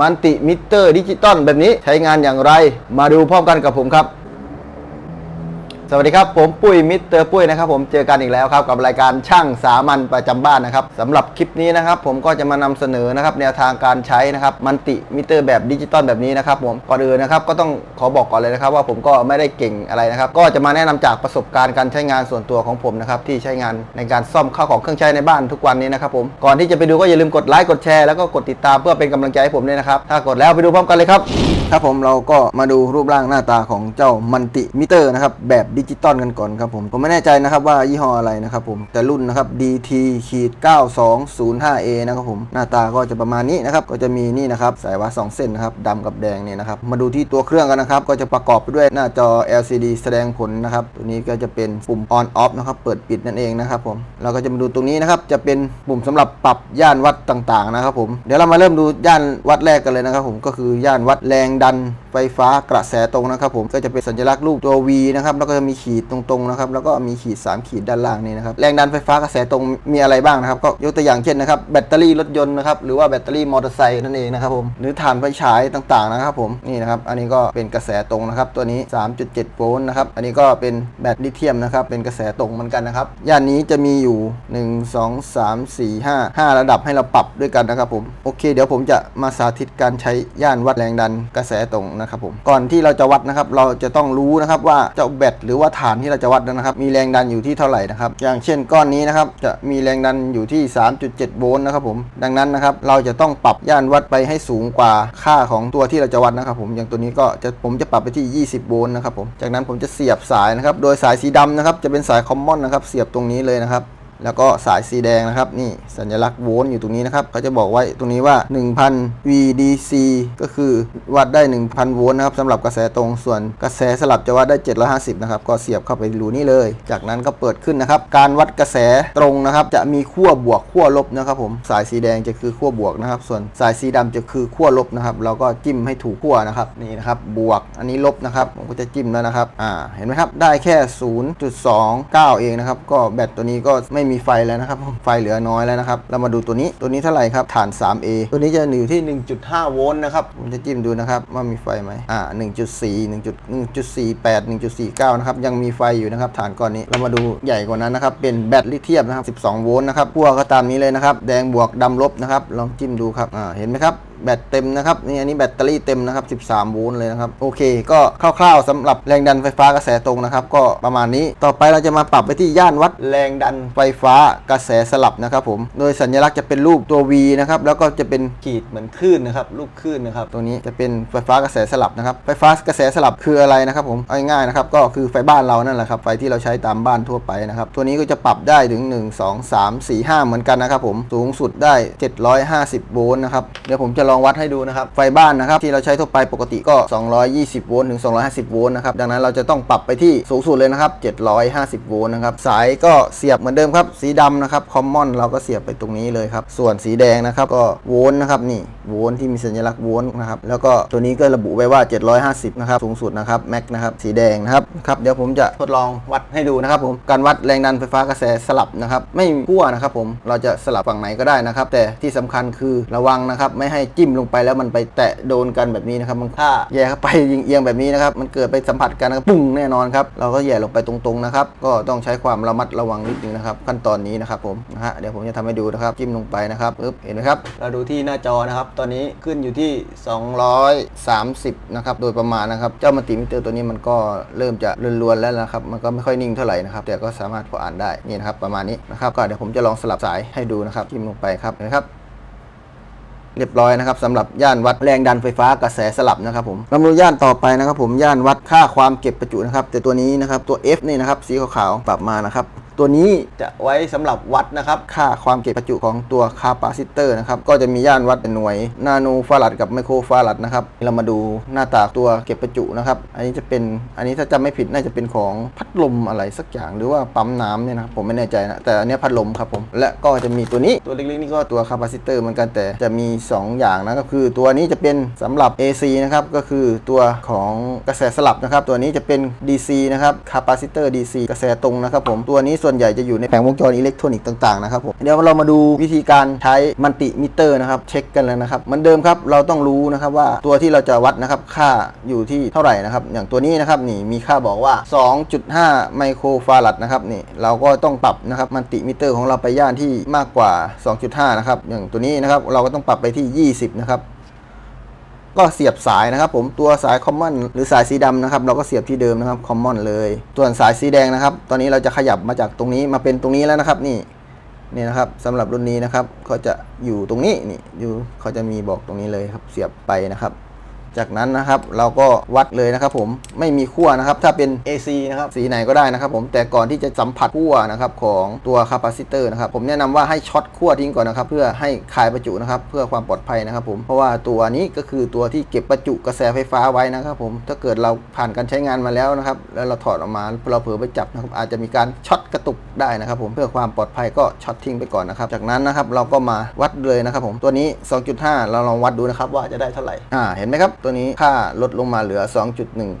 มันติมิเตอร์ดิจิตอลแบบนี้ใช้งานอย่างไร มาดูพร้อมกันกับผมครับ สวัสดีครับ ผมปุ้ยมิสเตอร์ปุ้ยนะครับผมเจอกันอีกแล้วครับกับรายการช่างสามัญประจำบ้านนะครับสำหรับคลิปนี้นะครับผมก็จะมานำเสนอนะครับแนวทางการใช้นะครับมันติมิเตอร์แบบดิจิตอลแบบนี้นะครับผมก่อนอื่นนะครับก็ต้องขอบอกก่อนเลยนะครับ ว่าผมก็ไม่ได้เก่งอะไรนะครับก็จะมาแนะนำจากประสบการณ์การใช้งานส่วนตัวของผมนะครับที่ใช้งานในการซ่อมข้าวของเครื่องใช้ในบ้านทุกวันนี้นะครับผมก่อนที่จะไปดูก็อย่าลืมกดไลค์กดแชร์แล้วก็กดติดตามเพื่อเป็นกำลังใจให้ผมด้วยนะครับถ้ากดแล้วไปดูพร้อมกันเลยครับครับผมเราก็มาดูรูปร่างหน้าตาของเจ้ามันติมิเตอร์นะครับแบบดิจิตอลกันก่อนครับผมผมไม่แน่ใจนะครับว่ายี่ห้ออะไรนะครับผมแต่รุ่นนะครับ DT ขีด 9205A นะครับผมหน้าตาก็จะประมาณนี้นะครับก็จะมีนี่นะครับสายวัดสองเส้นนะครับดำกับแดงเนี่ยนะครับมาดูที่ตัวเครื่องกันนะครับก็จะประกอบไปด้วยหน้าจอ LCD แสดงผลนะครับตัวนี้ก็จะเป็นปุ่ม on off นะครับเปิดปิดนั่นเองนะครับผมเราก็จะมาดูตรงนี้นะครับจะเป็นปุ่มสำหรับปรับย่านวัดต่างๆนะครับผมเดี๋ยวเรามาเริ่มดูย่านวัดแรกกันเลยนะครับผมก็คือย่านวัดแรงดัน ไฟฟ้ากระแสตรงนะครับ ผมก็จะเป็นสัญลักษณ์รูปตัว V นะครับแล้วก็จะมีขีดตรงๆนะครับแล้วก็มีขีด 3 ขีดด้านล่างนี่นะครับแรงดันไฟฟ้ากระแสตรงมีอะไรบ้างนะครับ ก็ยกตัวอย่างเช่นนะครับแบตเตอรี่รถยนต์นะครับหรือว่าแบตเตอรี่มอเตอร์ไซค์นั่นเองนะครับผมหรือถ่านไฟฉายต่างๆนะครับผมนี่นะครับอันนี้ก็เป็นกระแสตรงนะครับตัวนี้ 3.7 โวลต์นะครับอันนี้ก็เป็นแบตลิเธียมนะครับเป็นกระแสตรงเหมือนกันนะครับย่านนี้จะมีอยู่ 1 2 3 4 5 5 ระดับให้เราปรับด้วยกันนะครับผมโอเค เดี๋ยวผมจะมาสาธิตการใช้ย่านวัดแรงดันกระแสตรงนะครับผมก่อนที่เราจะวัดนะครับเราจะต้องรู้นะครับว่าเจ้าแบตหรือว่าฐานที่เราจะวัดนะครับมีแรงดันอยู่ที่เท่าไหร่นะครับอย่างเช่นก้อนนี้นะครับจะมีแรงดันอยู่ที่ 3.7 โวลต์นะครับผมดังนั้นนะครับเราจะต้องปรับย่านวัดไปให้สูงกว่าค่าของตัวที่เราจะวัดนะครับผมอย่างตัวนี้ก็จะผมจะปรับไปที่ 20 โวลต์นะครับผมจากนั้นผมจะเสียบสายนะครับโดยสายสีดำนะครับจะเป็นสายคอมมอนนะครับเสียบตรงนี้เลยนะครับ แล้วก็สายสีแดงนะครับนี่สัญลักษณ์โวลต์อยู่ตรงนี้นะครับเขาจะบอกไว้ตรงนี้ว่า 1000 VDC ก็คือวัดได้ 1000 โวลต์นะครับสำหรับกระแสตรงส่วนกระแสสลับจะวัดได้ 750 นะครับ ก็เสียบเข้าไปรูนี้เลย จากนั้นก็เปิดขึ้นนะครับ การวัดกระแสตรงนะครับ จะมีขั้วบวกขั้วลบนะครับผมสายสีแดงจะคือขั้วบวกนะครับ ส่วนสายสีดำจะคือขั้วลบนะครับเราก็จิ้มให้ถูกขั้วนะครับนี่นะครับบวกอันนี้ลบนะครับผมก็จะจิ้มแล้วนะครับอ่าเห็นไหมครับได้แค่ 0.29 เองนะครับก็แบตตัวนี้ก็ไม่มีไฟแล้วนะครับ ไฟเหลือน้อยแล้วนะครับ เรามาดูตัวนี้ ตัวนี้เท่าไหร่ครับ ฐาน 3A ตัวนี้จะอยู่ที่ 1.5 โวลต์นะครับ ผมจะจิ้มดูนะครับว่ามีไฟไหมอ่า 1.4 1.1.48 1.49 นะครับ ยังมีไฟอยู่นะครับ ฐานก้อนนี้ เรามาดูใหญ่กว่านั้นนะครับ เป็นแบตลิเธียมนะครับ 12 โวลต์นะครับขั้วก็ตามนี้เลยนะครับ แดงบวกดำลบนะครับ ลองจิ้มดูครับ อ่า เห็นไหมครับ แบตเต็มนะครับนี่อันนี้แบตเตอรี่เต็มนะครับ13โวลต์เลยนะครับโอเค ก็คร่าวๆสำหรับแรงดันไฟฟ้ากระแสตรงนะครับก็ประมาณนี้ต่อไปเราจะมาปรับไปที่ย่านวัดแรงดันไฟฟ้ากระแสสลับนะครับผมโดยสัญลักษณ์จะเป็นรูปตัว V นะครับแล้วก็จะเป็นขีดเหมือนคลื่นนะครับรูปคลื่นนะครับตัวนี้จะเป็นไฟฟ้ากระแสสลับนะครับไฟฟ้ากระแสสลับคืออะไรนะครับผมเอาง่ายๆนะครับก็คือไฟบ้านเรานั่นแหละครับไฟที่เราใช้ตามบ้านทั่วไปนะครับตัวนี้ก็จะปรับได้ถึง 1 2 3 4 5 เหมือนกันนะครับผมสูงสุดได้ 750 โวลต์นะครับเดี๋ยวผมจะลององวัดให้ดูนะครับ ไฟบ้านนะครับที่เราใช้ทั่วไปปกติก็ 220 โวลต์ถึง 250 โวลต์นะครับ ดังนั้นเราจะต้องปรับไปที่สูงสุดเลยนะครับ 750 โวลต์นะครับ สายก็เสียบเหมือนเดิมครับ สีดำนะครับ คอมมอนเราก็เสียบไปตรงนี้เลยครับ ส่วนสีแดงนะครับก็โวลต์นะครับนี่โวลต์ที่มีสัญลักษณ์โวลต์นะครับ แล้วก็ตัวนี้ก็ระบุไว้ว่า 750 นะครับ สูงสุดนะครับ แม็กนะครับ สีแดงนะครับครับ เดี๋ยวผมจะทดลองวัดให้ดูนะครับผม การวัดแรงดันไฟฟ้ากระแสสลับนะครับ ไม่ขั้วนะครับผม เราจะสลับฝั่งไหนก็ได้นะครับ แต่ที่สำคัญคือระวังนะครับ ไม่ให้จิ้มลงไปแล้วมันไปแตะโดนกันแบบนี้นะครับมันถ้าแย่เข้าไปยิงเอียงแบบนี้นะครับมันเกิดไปสัมผัสกันนะครับปุ้งแน่นอนครับเราก็แย่ลงไปตรงๆนะครับก็ต้องใช้ความระมัดระวังนิดนึงนะครับขั้นตอนนี้นะครับผมนะฮะเดี๋ยวผมจะทำให้ดูนะครับจิ้มลงไปนะครับปึ๊บเห็นไหมครับเราดูที่หน้าจอนะครับตอนนี้ขึ้นอยู่ที่ 230นะครับโดยประมาณนะครับเจ้ามัลติมิเตอร์ตัวนี้มันก็เริ่มจะลวนๆแล้วนะครับมันก็ไม่ค่อยนิ่งเท่าไหร่นะครับแต่ก็สามารถพออ่านได้นี่นะครับประมาณนี้นะครับก็เดี๋ยวผมจะลองสลับสายให้ดูนะครับจิ้มลงไปครับเห็นไหมครับ เรียบร้อยนะครับสำหรับย่านวัดแรงดันไฟฟ้ากระแสสลับนะครับผมเรามาดูย่านต่อไปนะครับผมย่านวัดค่าความเก็บประจุนะครับ แต่ตัวนี้นะครับตัว F นี่นะครับสีขาวๆปรับมานะครับตัวนี้จะไว้สำหรับวัดนะครับ ค่าความเก็บประจุของตัวคาปาซิเตอร์นะครับ ก็จะมีย่านวัดหน่วย นาโนฟารัดกับไมโครฟารัดนะครับ เรามาดูหน้าตาตัวเก็บประจุนะครับ อันนี้จะเป็น อันนี้ถ้าจำไม่ผิดน่าจะเป็นของพัดลมอะไรสักอย่างหรือว่าปั๊มน้ำเนี่ยนะครับผมไม่แน่ใจนะ แต่อันนี้พัดลมครับผม และก็จะมีตัวนี้ ตัวเล็กๆนี่ก็ตัวคาปาซิเตอร์เหมือนกันแต่จะมี2 อย่างนะก็คือตัวนี้จะเป็นสำหรับ AC นะครับก็คือตัวของกระแสสลับนะครับ ตัวนี้จะเป็น DC นะครับคาปาซิเตอร์ DC กระแสตรงนะครับผมตัวนี้ส่วนใหญ่จะอยู่ในแผงวงจรอิเล็กทรอนิกส์ต่างๆนะครับผมเดี๋ยวเรามาดูวิธีการใช้มัลติมิเตอร์นะครับเช็คกันเลยนะครับเหมือนเดิมครับเราต้องรู้นะครับว่าตัวที่เราจะวัดนะครับค่าอยู่ที่เท่าไหร่นะครับอย่างตัวนี้นะครับนี่มีค่าบอกว่า 2.5 ไมโครฟารัดนะครับนี่เราก็ต้องปรับนะครับมัลติมิเตอร์ของเราไปย่านที่มากกว่า 2.5 นะครับอย่างตัวนี้นะครับเราก็ต้องปรับไปที่ 20 นะครับ ก็เสียบสายนะครับ ผมตัวสายคอมมอนหรือสายสีดำนะครับ เราก็เสียบที่เดิมนะครับคอมมอนเลยส่วนสายสีแดงนะครับ ตอนนี้เราจะขยับมาจากตรงนี้มาเป็นตรงนี้แล้วนะครับ นี่นี่นะครับสำหรับรุ่นนี้นะครับเขาจะอยู่ตรงนี้นี่อยู่เขาจะมีบอกตรงนี้เลยครับ เสียบไปนะครับ จากนั้นนะครับเราก็วัดเลยนะครับผมไม่มีขั้วนะครับ ถ้าเป็น AC นะครับสีไหนก็ได้นะครับผมแต่ก่อนที่จะสัมผัสขั้วนะครับของตัวคาปาซิเตอร์นะครับผมแนะนำว่าให้ช็อตขั้วทิ้งก่อนนะครับเพื่อให้คลายประจุนะครับเพื่อความปลอดภัยนะครับผมเพราะว่าตัวนี้ก็คือตัวที่เก็บประจุกระแสไฟฟ้าไว้นะครับผมถ้าเกิดเราผ่านการใช้งานมาแล้วนะครับแล้วเราถอดออกมาเราเผลอไปจับนะครับอาจจะมีการช็อตกระตุกได้นะครับผมเพื่อความปลอดภัยก็ช็อตทิ้งไปก่อนนะครับจากนั้นนะครับเราก็มาวัดเลยนะครับผมตัวนี้ 2.5 เราลองวัดดูนะครับว่าจะได้เท่าไหร่อ่าเห็นไหมครับตัวนี้ค่าลดลงมาเหลือ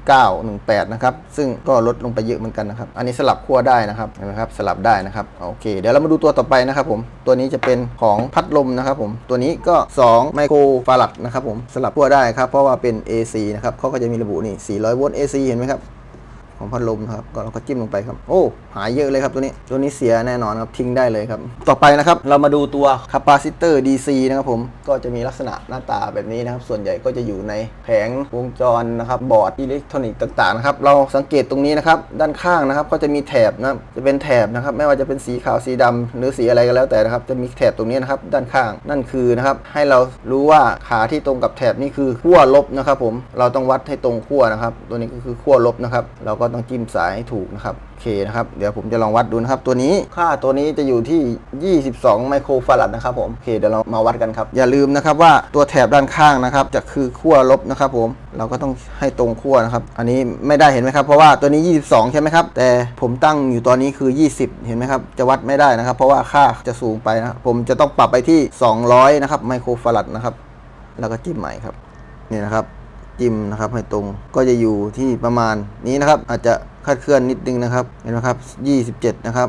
2.1918 นะครับ ซึ่งก็ลดลงไปเยอะเหมือนกันนะครับ อันนี้สลับขั้วได้นะครับเห็นไหมครับสลับได้นะครับโอเค เดี๋ยวเรามาดูตัวต่อไปนะครับผมตัวนี้จะเป็นของพัดลมนะครับผมตัวนี้ก็ 2 ไมโครฟารัดนะครับผมสลับขั้วได้ครับเพราะว่าเป็น AC นะครับเขาก็จะมีระบุนี่400โวลต์ AC เห็นไหมครับ ของพัดลมครับก็เราก็จิ้มลงไปครับ โอ้ หายเยอะเลยครับตัวนี้ ตัวนี้เสียแน่นอนครับทิ้งได้เลยครับ ต่อไปนะครับ เรามาดูตัวคาปาซิเตอร์ DC นะครับผมก็จะมีลักษณะหน้าตาแบบนี้นะครับ ส่วนใหญ่ก็จะอยู่ในแผงวงจรนะครับ บอร์ดอิเล็กทรอนิกส์ต่างๆนะครับ เราสังเกตตรงนี้นะครับ ด้านข้างนะครับ ก็จะมีแถบนะจะเป็นแถบนะครับ ไม่ว่าจะเป็นสีขาวสีดำหรือสีอะไรก็แล้วแต่นะครับ จะมีแถบตรงนี้นะครับ ด้านข้างนั่นคือนะครับ ให้เรารู้ว่าขาที่ตรงกับแถบนี่คือขั้วลบนะครับ ผมเราต้องวัดให้ตรงขั้วนะครับ ตัวนี้ก็คือขั้วลบนะครับเราก็ต้องจิ้มสายให้ถูกนะครับโอเคนะครับเดี๋ยวผมจะลองวัดดูนะครับ ตัวนี้ค่าตัวนี้จะอยู่ที่ 22 ไมโครฟารัดนะครับผมโอเคเดี๋ยวเรามาวัดกันครับ อย่าลืมนะครับว่าตัวแถบด้านข้างนะครับ จะคือขั้วลบนะครับผมเราก็ต้องให้ตรงขั้วนะครับ อันนี้ไม่ได้เห็นไหมครับเพราะว่าตัวนี้ 22 ใช่ไหมครับ แต่ผมตั้งอยู่ตอนนี้คือ 20 เห็นไหมครับ จะวัดไม่ได้นะครับ เพราะว่าค่าจะสูงไปนะผมจะต้องปรับไปที่ 200 นะครับไมโครฟารัดนะครับ แล้วก็จิ้มใหม่ครับนี่นะครับ จิ้มนะครับให้ตรงก็จะอยู่ที่ประมาณนี้นะครับ อาจจะคาดเคลื่อนนิดนึงนะครับเห็นไหมครับ 27 นะครับ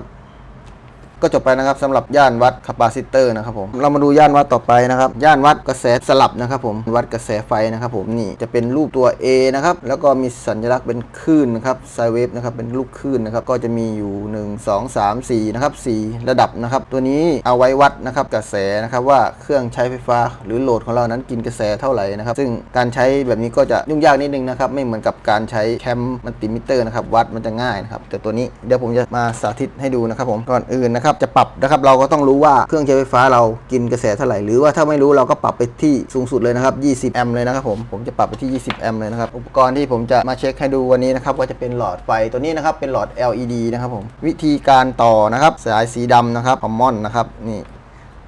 ก็จบไปนะครับสำหรับย่านวัดคาปาซิเตอร์นะครับผมเรามาดูย่านวัดต่อไปนะครับย่านวัดกระแสสลับนะครับผมวัดกระแสไฟนะครับผมนี่จะเป็นรูปตัว A นะครับแล้วก็มีสัญลักษณ์เป็นคลื่นนะครับไซเวฟนะครับเป็นลูกคลื่นนะครับก็จะมีอยู่ 1 2 3 4นะครับ4ระดับนะครับตัวนี้เอาไว้วัดนะครับกระแสนะครับว่าเครื่องใช้ไฟฟ้า หรือโหลดของเรานั้นกินกระแสเท่าไหร่นะครับซึ่งการใช้แบบนี้ก็จะยุ่งยากนิดนึงนะครับไม่เหมือนกับการใช้แคมมัลติมิเตอร์นะครับวัดมันจะง่ายนะครับแต่ตัวนี้เดี๋ยวผมจะมาสาธิตให้ดูนะครับผมก่อนอื่นนะครับจะปรับนะครับเราก็ต้องรู้ว่าเครื่องใช้ไฟฟ้าเรากินกระแสเท่าไหร่หรือว่าถ้าไม่รู้เราก็ปรับไปที่สูงสุดเลยนะครับ 20 แอมป์เลยนะครับผมผมจะปรับไปที่ 20 แอมป์เลยนะครับอุปกรณ์ที่ผมจะมาเช็คให้ดูวันนี้นะครับก็จะเป็นหลอดไฟตัวนี้นะครับเป็นหลอด LED นะครับผมวิธีการต่อนะครับสายสีดำนะครับคอมมอนนะครับนี่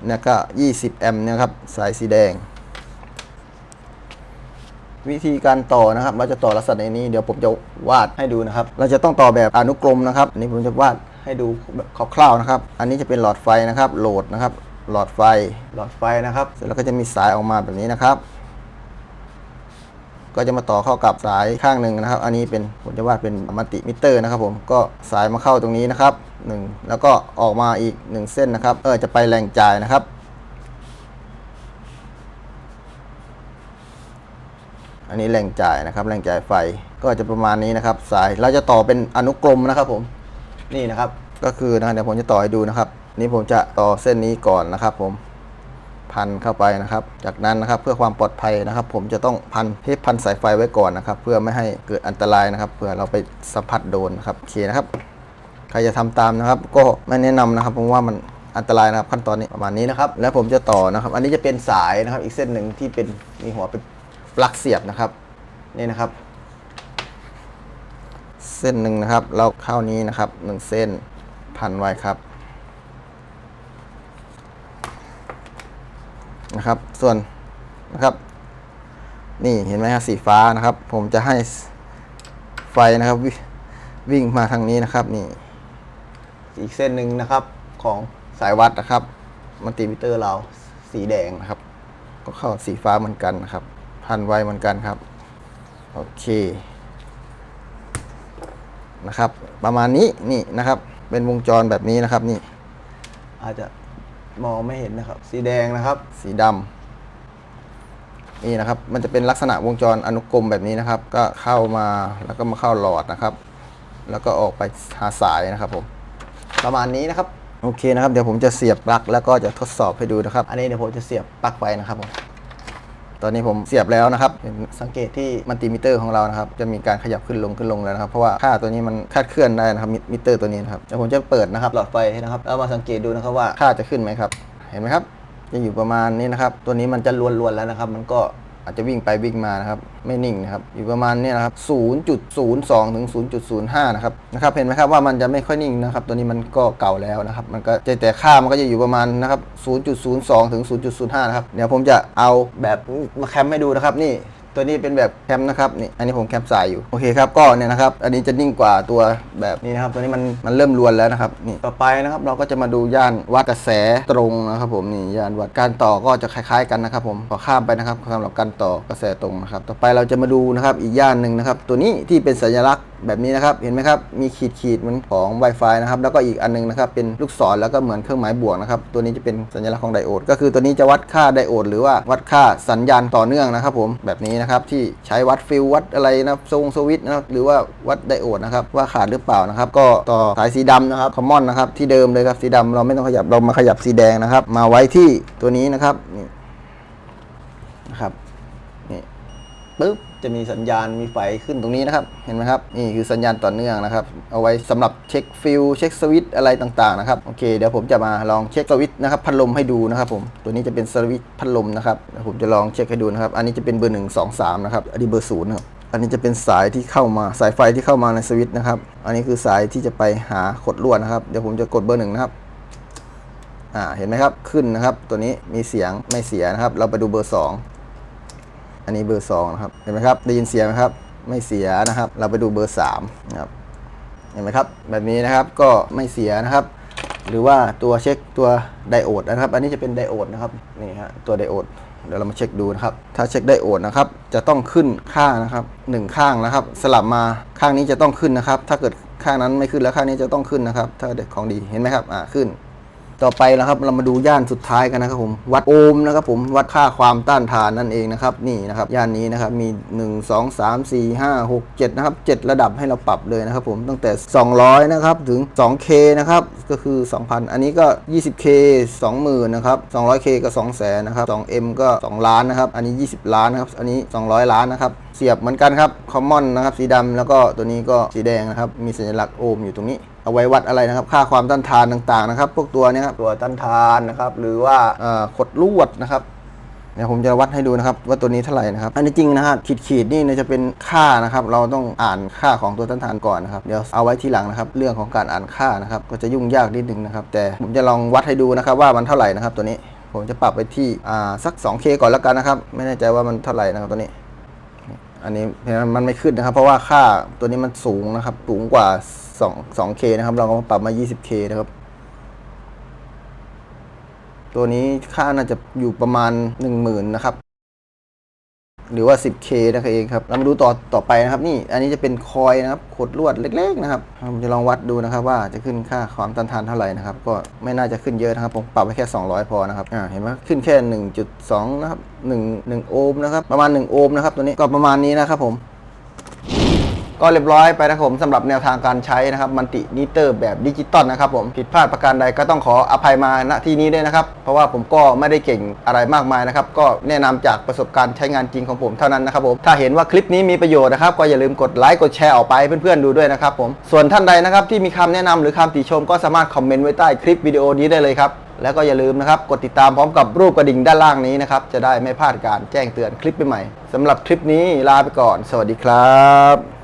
แล้วก็ 20 แอมป์นะครับสายสีแดง วิธีการต่อนะครับ เราจะต่อลักษณะนี้เดี๋ยวผมจะวาดให้ดูนะครับ เราจะต้องต่อแบบอนุกรมนะครับอันนี้ผมจะวาด ให้ดูแบบคร่าวๆนะครับ อันนี้จะเป็นหลอดไฟนะครับ โหลดนะครับ หลอดไฟ หลอดไฟนะครับ เสร็จแล้วก็จะมีสายออกมาแบบนี้นะครับ ก็จะมาต่อเข้ากับสายข้างหนึ่งนะครับ อันนี้เป็นผมจะวาดเป็นมัลติมิเตอร์นะครับ ผม ก็สายมาเข้าตรงนี้นะครับหนึ่งแล้วก็ออกมาอีกหนึ่งเส้นนะครับ เออจะไปแรงจ่ายนะครับอันนี้แรงจ่ายนะครับ แรงจ่ายไฟก็จะประมาณนี้นะครับ สายเราจะต่อเป็นอนุกรมนะครับผม นี่นะครับ ก็คือนะเดี๋ยวผมจะต่อให้ดูนะครับ นี่ผมจะต่อเส้นนี้ก่อนนะครับ ผมพันเข้าไปนะครับ จากนั้นนะครับเพื่อความปลอดภัยนะครับ ผมจะต้องพันเทปพันสายไฟไว้ก่อนนะครับ เพื่อไม่ให้เกิดอันตรายนะครับเผื่อเราไปสัมผัสโดนนะครับโอเคนะครับ ใครจะทำตามนะครับ ก็ไม่แนะนำนะครับผมว่ามันอันตรายนะครับขั้นตอนนี้ประมาณนี้นะครับ แล้วผมจะต่อนะครับ อันนี้จะเป็นสายนะครับ อีกเส้นหนึ่งที่เป็นมีหัวเป็นปลั๊กเสียบนะครับนี่นะครับ เส้นหนึ่งนะครับ เราเข้านี้นะครับหนึ่งเส้นพันไว้ครับนะครับ ส่วนนะครับ นี่เห็นไหมครับสีฟ้านะครับ ผมจะให้ไฟนะครับวิวิ่งมาทางนี้นะครับนี่ อีกเส้นหนึ่งนะครับของสายวัดนะครับมัลติมิเตอร์เราสีแดงนะครับ ก็เข้าสีฟ้าเหมือนกันนะครับ พันไว้เหมือนกันครับ โอเค นะครับ ประมาณนี้นี่นะครับ เป็นวงจรแบบนี้นะครับนี่ อาจจะมองไม่เห็นนะครับ สีแดงนะครับ สีดำนี่นะครับ มันจะเป็นลักษณะวงจรอนุกรมแบบนี้นะครับ ก็เข้ามาแล้วก็มาเข้าหลอดนะครับ แล้วก็ออกไปหาสายนะครับผม ประมาณนี้นะครับ โอเคนะครับ เดี๋ยวผมจะเสียบปลั๊กแล้วก็จะทดสอบให้ดูนะครับ อันนี้เดี๋ยวผมจะเสียบปลั๊กไปนะครับผม ตอนนี้ผมเสียบแล้วนะครับเห็นสังเกตที่มัลติมิเตอร์ของเรานะครับจะมีการขยับขึ้นลงขึ้นลงแล้วนะครับ เพราะว่าค่าตัวนี้มันคาดเคลื่อนได้นะครับมิเตอร์ตัวนี้นะครับเดี๋ยวผมจะเปิดนะครับหลอดไฟนะครับแล้วมาสังเกตดูนะครับว่าค่าจะขึ้นไหมครับ เห็นไหมครับจะอยู่ประมาณนี้นะครับ ตัวนี้มันจะลวนๆแล้วนะครับ มันก็ อาจจะวิ่งไปวิ่งมานะครับไม่นิ่งนะครับอยู่ประมาณนี้นะครับ 0.02 ถึง 0.05 นะครับนะครับเห็นไหมครับว่ามันจะไม่ค่อยนิ่งนะครับ ตัวนี้มันก็เก่าแล้วนะครับ มันก็แต่แต่ค่ามันก็จะอยู่ประมาณนะครับ 0.02 ถึง 0.05 นะครับเดี๋ยวผมจะเอาแบบมาแคมให้ดูนะครับนี่ ตัวนี้เป็นแบบแคมนะครับนี่อันนี้ผมแคมสายอยู่โอเคครับก็เนี่ยนะครับ อันนี้จะนิ่งกว่าตัวแบบนี้นะครับตัวนี้มันมันเริ่มรวนแล้วนะครับนี่ต่อไปนะครับเราก็จะมาดูย่านวัดกระแสตรงนะครับผมนี่ย่านวัดการต่อก็จะคล้ายๆกันนะครับ ผมขอข้ามไปนะครับสำหรับการต่อกระแสตรงนะครับ ต่อไปเราจะมาดูนะครับอีกย่านหนึ่งนะครับ ตัวนี้ที่เป็นสัญลักษณ์แบบนี้นะครับ เห็นไหมครับ มีขีดขีดๆเหมือนของ Wi-Fi นะครับ แล้วก็อีกอันนึงนะครับ เป็นลูกศรแล้วก็เหมือนเครื่องหมายบวกนะครับ ตัวนี้จะเป็นสัญลักษณ์ของไดโอด ก็คือตัวนี้จะวัดค่าไดโอดหรือว่าวัดค่าสัญญาณต่อเนื่องนะครับผม แบบนี้นะครับ ที่ใช้วัดฟิลวัดอะไรนะทรงสวิตช์นะหรือว่าวัดไดโอดนะครับ ว่าขาดหรือเปล่านะครับ ก็ต่อสายสีดำนะครับ คอมมอนนะครับ ที่เดิมเลยครับ สีดำเราไม่ต้องขยับ เรามาขยับสีแดงนะครับ มาไว้ที่ตัวนี้นะครับ นี่นะครับ นี่ปุ๊บ จะมีสัญญาณมีไฟขึ้นตรงนี้นะครับ เห็นไหมครับ นี่คือสัญญาณต่อเนื่องนะครับ เอาไว้สำหรับเช็คฟิลเช็คสวิตอะไรต่างๆนะครับโอเคเดี๋ยวผมจะมาลองเช็คสวิตนะครับพัดลมให้ดูนะครับผมตัวนี้จะเป็นสวิตพัดลมนะครับผมจะลองเช็คให้ดูนะครับ อันนี้จะเป็นเบอร์หนึ่งสองสามนะครับอันนี้เบอร์ศูนย์ครับอันนี้จะเป็นสายที่เข้ามาสายไฟที่เข้ามาในสวิตช์นะครับ อันนี้คือสายที่จะไปหาขดลวดนะครับ เดี๋ยวผมจะกดเบอร์หนึ่งนะครับอ่าเห็นไหมครับขึ้นนะครับ ตัวนี้มีเสียงไม่เสียนะครับ เราไปดูเบอร์ส อันนี้เบอร์2นะครับเห็นไหมครับได้ยินเสียงไหมครับไม่เสียนะครับ เราไปดูเบอร์3นะครับเห็นไหมครับแบบนี้นะครับก็ไม่เสียนะครับ หรือว่าตัวเช็คตัวไดโอดนะครับ อันนี้จะเป็นไดโอดนะครับนี่ฮะตัวไดโอดเดี๋ยวเรามาเช็คดูนะครับ ถ้าเช็คไดโอดนะครับ จะต้องขึ้นข้างนะครับหนึ่งข้างนะครับ สลับมาข้างนี้จะต้องขึ้นนะครับ ถ้าเกิดข้างนั้นไม่ขึ้นแล้วข้างนี้จะต้องขึ้นนะครับ ถ้าเด็กของดีเห็นไหมครับอ่าขึ้น ต่อไปนะครับเรามาดูย่านสุดท้ายกันนะครับผมวัดโอห์มนะครับผมวัดค่าความต้านทานนั่นเองนะครับนี่นะครับย่านนี้นะครับมี 1 2 3 4 5 6 7นะครับ7ระดับให้เราปรับเลยนะครับผมตั้งแต่ 200นะครับถึง 2K นะครับก็คือ 2,000 อันนี้ก็ 20K 20,000นะครับ 200K ก็ 200,000นะครับ 2M ก็ 2 ล้านนะครับ อันนี้ 20 ล้านนะครับ อันนี้ 200 ล้านนะครับ เสียบเหมือนกันครับ คอมมอนนะครับ สีดำแล้วก็ตัวนี้ก็สีแดงนะครับ มีสัญลักษณ์โอห์มอยู่ตรงนี้ เอาไว้วัดอะไรนะครับ ค่าความต้านทานต่างๆนะครับ พวกตัวนี้ครับตัวต้านทานนะครับ หรือว่าขดลวดนะครับเดี๋ยวผมจะวัดให้ดูนะครับว่าตัวนี้เท่าไหร่นะครับ อันนี้จริงนะครับขีดขีดๆนี่จะเป็นค่านะครับ เราต้องอ่านค่าของตัวต้านทานก่อนนะครับเดี๋ยวเอาไว้ทีหลังนะครับ เรื่องของการอ่านค่านะครับ ก็จะยุ่งยากนิดนึงนะครับ แต่ผมจะลองวัดให้ดูนะครับ ว่ามันเท่าไหร่นะครับ ตัวนี้ผมจะปรับไปที่สัก 2K ก่อนแล้วกันนะครับ ไม่แน่ใจว่ามันเท่าไหร่นะครับตัวนี้ อันนี้มันไม่ขึ้นนะครับ เพราะว่าค่าตัวนี้มันสูงนะครับ สูงกว่า 2 2K นะครับ เราก็ปรับมา 20K นะครับ ตัวนี้ค่าน่าจะอยู่ประมาณ 10,000 นะครับ หรือว่า 10K นะครับเองครับเรามาดูต่อต่อไปนะครับ นี่อันนี้จะเป็นคอยนะครับขดลวดเล็กๆนะครับผมจะลองวัดดูนะครับว่าจะขึ้นค่าความต้านทานเท่าไหร่นะครับ ก็ไม่น่าจะขึ้นเยอะนะครับ ผมปรับไว้แค่ 200 พอนะครับอ่าเห็นไหมขึ้นแค่ 1.2 นะครับ1 1โอห์มนะครับประมาณ 1 โอห์มนะครับตัวนี้ก็ประมาณนี้นะครับผม ก็เรียบร้อยไปนะครับผมสำหรับแนวทางการใช้นะครับมันตินิเตอร์แบบดิจิตอลนะครับผมผิดพลาดประการใดก็ต้องขออภัยมาณที่นี้ด้วยนะครับ เพราะว่าผมก็ไม่ได้เก่งอะไรมากมายนะครับ ก็แนะนำจากประสบการณ์ใช้งานจริงของผมเท่านั้นนะครับผมถ้าเห็นว่าคลิปนี้มีประโยชน์นะครับก็อย่าลืมกดไลค์กดแชร์ออกไปเพื่อนๆดูด้วยนะครับผมส่วนท่านใดนะครับที่มีคำแนะนำหรือคำติชมก็สามารถคอมเมนต์ไว้ใต้คลิปวิดีโอนี้ได้เลยครับแล้วก็อย่าลืมนะครับ กดติดตามพร้อมกับรูปกระดิ่งด้านล่างนี้นะครับ จะได้ไม่พลาดการแจ้งเตือนคลิปใหม่ๆสำหรับคลิปนี้ลาไปก่อน สวัสดีครับ